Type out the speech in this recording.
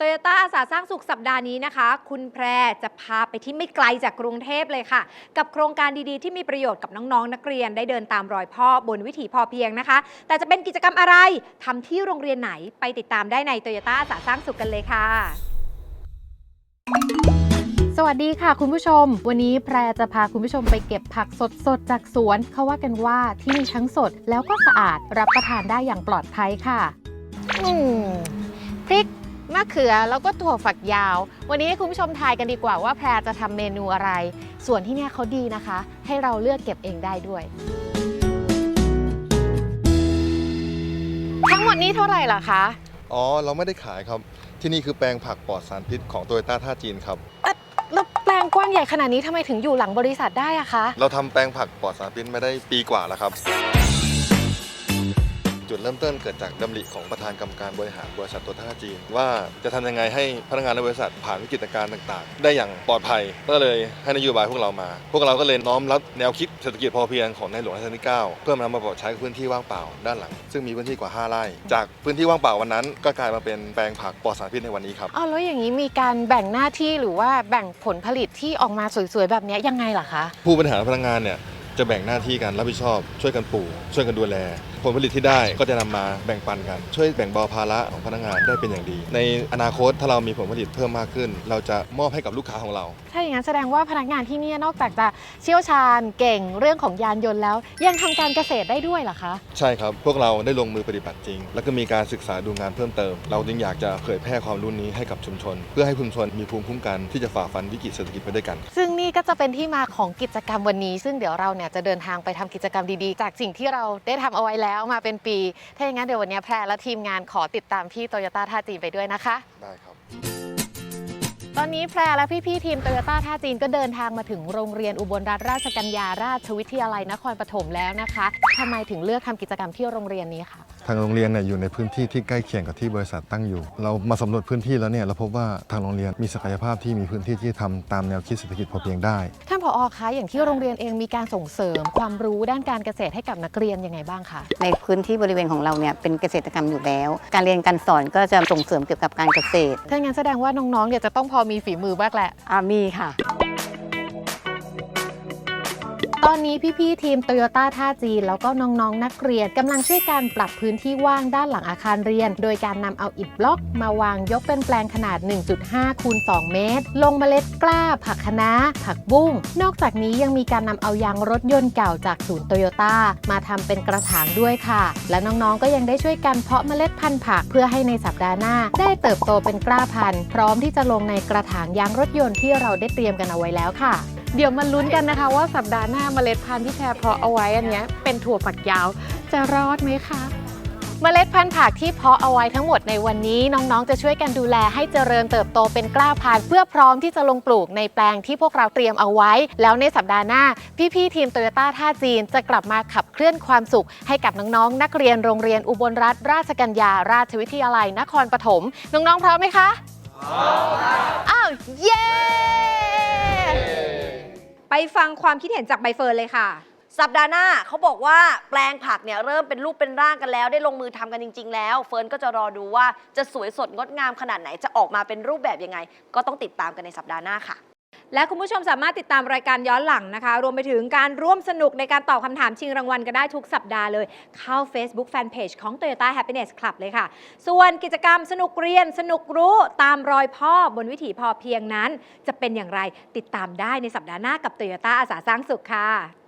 โตโยต้าอาสาสร้างสุขสัปดาห์นี้นะคะ คุณแพรจะพาไปที่ไม่ไกลจากกรุงเทพเลยค่ะ กับโครงการดีๆ ที่มีประโยชน์กับน้องๆ นักเรียนได้เดินตามรอยพ่อบนวิถีพอเพียงนะคะ แต่จะเป็นกิจกรรมอะไรทำที่โรงเรียนไหนไปติดตามได้ในโตโยต้าอาสาสร้างสุขกันเลยค่ะ สวัสดีค่ะคุณผู้ชม วันนี้แพรจะพาคุณผู้ชมไปเก็บผักสดๆจากสวนเขาว่ากันว่าที่นี่ทั้งสดแล้วก็สะอาดรับประทานได้อย่างปลอดภัยค่ะอืมพริก มะเขือแล้วก็ถั่วฝักยาว วันนี้ให้คุณผู้ชมทายกันดีกว่าว่าแพรจะทำเมนูอะไร ส่วนที่เนี่ยเขาดีนะคะ ให้เราเลือกเก็บเองได้ด้วย ทั้งหมดนี้เท่าไหร่ล่ะคะอ๋อ เราไม่ได้ขายครับ ที่นี่คือแปลงผักปลอดสารพิษของโตโยต้าท่าจีนครับแล้วแปลงกว้างใหญ่ขนาดนี้ทำไมถึงอยู่หลังบริษัทได้อะคะ เราทำแปลงผักปลอดสารพิษมาได้ปีกว่าแล้วครับ จุดเริ่มต้นเกิดจากดำริของประธานกรรมการบริหารบริษัทโตโยต้าจีน ว่าจะทำยังไงให้พนักงานในบริษัทผ่านวิกฤตการณ์ต่าง ๆ ได้อย่างปลอดภัย ก็เลยให้นโยบายพวกเรามา พวกเราก็เลยน้อมรับแนวคิดเศรษฐกิจพอเพียงของในหลวงรัชกาลที่ 9 เพื่อนำมาปรับใช้กับพื้นที่ว่างเปล่าด้านหลัง ซึ่งมีพื้นที่กว่า 5 ไร่ จากพื้นที่ว่างเปล่าวันนั้น ก็กลายมาเป็นแปลงผักปลอดสารพิษในวันนี้ครับอ้าวแล้วอย่างนี้มีการแบ่งหน้าที่หรือว่าแบ่งผลผลิตที่ออกมาสวยๆแบบเนี้ยยังไงล่ะคะผู้บริหารพนักงานเนี่ย จะแบ่งหน้าที่กันรับผิดชอบ ช่วยกันปลูกช่วยกันดูแล ผลผลิตที่ได้ก็จะนำมาแบ่งปันกัน ช่วยแบ่งเบาภาระของพนักงานได้เป็นอย่างดี ในอนาคตถ้าเรามีผลผลิตเพิ่มมากขึ้น เราจะมอบให้กับลูกค้าของเรา ถ้าอย่างนั้นแสดงว่าพนักงานที่เนี่ยนอกจากจะเชี่ยวชาญเก่งเรื่องของยานยนต์แล้ว ยังทำการเกษตรได้ด้วยเหรอคะใช่ครับพวกเราได้ลงมือปฏิบัติจริง แล้วก็มีการศึกษาดูงานเพิ่มเติม เราจึงอยากจะเผยแพร่ความรู้นี้ให้กับชุมชน เพื่อให้ชุมชนมีภูมิคุ้มกันที่จะฝ่าฟันวิกฤตเศรษฐกิจไปด้วยกัน ซึ่งนี่ก็จะเป็นที่มาของกิจกรรมวันนี้ ซึ่งเดี๋ยวเราเนี่ยจะเดินทางไปทำกิจกรรมดีๆ จากสิ่งที่เราได้ทำเอาไว้แล้วมาเป็นปี ถ้าอย่างนั้นเดี๋ยววันนี้แพรและทีมงานขอติดตามพี่โตโยต้าท่าจีนไปด้วยนะคะ ได้ครับ ตอนนี้แพรและพี่ๆทีมโตโยต้าท่าจีนก็เดินทางมาถึงโรงเรียนอุบลรัฐราชกัญญาราชวิทยาลัยนครปฐมแล้วนะคะทำไมถึงเลือกทำกิจกรรมที่โรงเรียนนี้คะทางโรงเรียนเนี่ยอยู่ในพื้นที่ที่ใกล้เคียงกับที่บริษัทตั้งอยู่ เรามาสำรวจพื้นที่แล้วเนี่ยเราพบว่าทางโรงเรียนมีศักยภาพที่มีพื้นที่ที่ทำตามแนวคิดเศรษฐกิจพอเพียงได้ ท่านผอคะอย่างที่โรงเรียนเองมีการส่งเสริมความรู้ด้านการเกษตรให้กับนักเรียนยังไงบ้างคะในพื้นที่บริเวณของเราเนี่ยเป็นเกษตรกรรมอยู่แล้ว การเรียนการสอนก็จะส่งเสริมเกี่ยวกับการเกษตรถ้างั้นแสดงว่าน้องๆเนี่ยจะต้องพอมีฝีมือบ้างแหละอ่ามีค่ะต อนนี้พี่ๆทีมโตโยต้าท่าจีน แล้วก็น้องๆนักเรียนกำลังช่วยการปรับพื้นที่ว่างด้านหลังอาคารเรียน โดยการนำเอาอิฐบล็อก มาวางยกเป็นแปลงขนาด 1.5คูณ2เมตร ลงเมล็ดกล้า ผักคะน้า ผักบุ้ง นอกจากนี้ยังมีการนำเอายางรถยนต์เก่าจากศูนย์โตโยต้ามาทำเป็นกระถางด้วยค่ะ และน้องๆก็ยังได้ช่วยกันเพาะเมล็ดพันธุ์ผักเพื่อให้ในสัปดาห์หน้า ได้เติบโตเป็นกล้าพันธุ์ พร้อมที่จะลงในกระถางยางรถยนต์ที่เราได้เตรียมกันเอาไว้แล้วค่ะ เดี๋ยวมาลุ้นกันนะคะ ว่าสัปดาห์หน้าเมล็ดพันธุ์ที่แพรเพาะเอาไว้อันเนี้ยเป็นถั่วฝักยาวจะรอดไหมคะเมล็ดพันธุ์ผักที่เพาะเอาไว้ทั้งหมดในวันนี้น้องๆ จะช่วยกันดูแลให้เจริญเติบโตเป็นกล้าพันธุ์เพื่อพร้อมที่จะลงปลูกในแปลงที่พวกเราเตรียมเอาไว้ แล้วในสัปดาห์หน้า พี่ๆทีมโตโยต้าท่าจีนจะกลับมาขับเคลื่อนความสุข ให้กับน้องๆ นักเรียนโรงเรียนอุบลรัฐราชกัญญาราชวิทยาลัยนครปฐมน้องๆพร้อมไหมคะพร้อมอ้าวเย้ ไปฟังความคิดเห็นจากใบเฟิร์นเลยค่ะ สัปดาห์หน้าเขาบอกว่าแปลงผักเนี่ยเริ่มเป็นรูปเป็นร่างกันแล้ว ได้ลงมือทำกันจริง ๆ แล้ว เฟิร์นก็จะรอดูว่าจะสวยสดงดงามขนาดไหนจะออกมาเป็นรูปแบบยังไง ก็ต้องติดตามกันในสัปดาห์หน้าค่ะ และคุณผู้ชมสามารถติดตามรายการย้อนหลังนะคะ รวมไปถึงการร่วมสนุกในการตอบคำถามชิงรางวัลกันได้ทุกสัปดาห์เลย เข้า Facebook Fanpage ของ Toyota Happiness Club เลยค่ะ ส่วนกิจกรรมสนุกเรียนสนุกรู้ตามรอยพ่อบนวิถีพอเพียงนั้น จะเป็นอย่างไรติดตามได้ในสัปดาห์หน้ากับ Toyota อาสาสร้างสุขค่ะ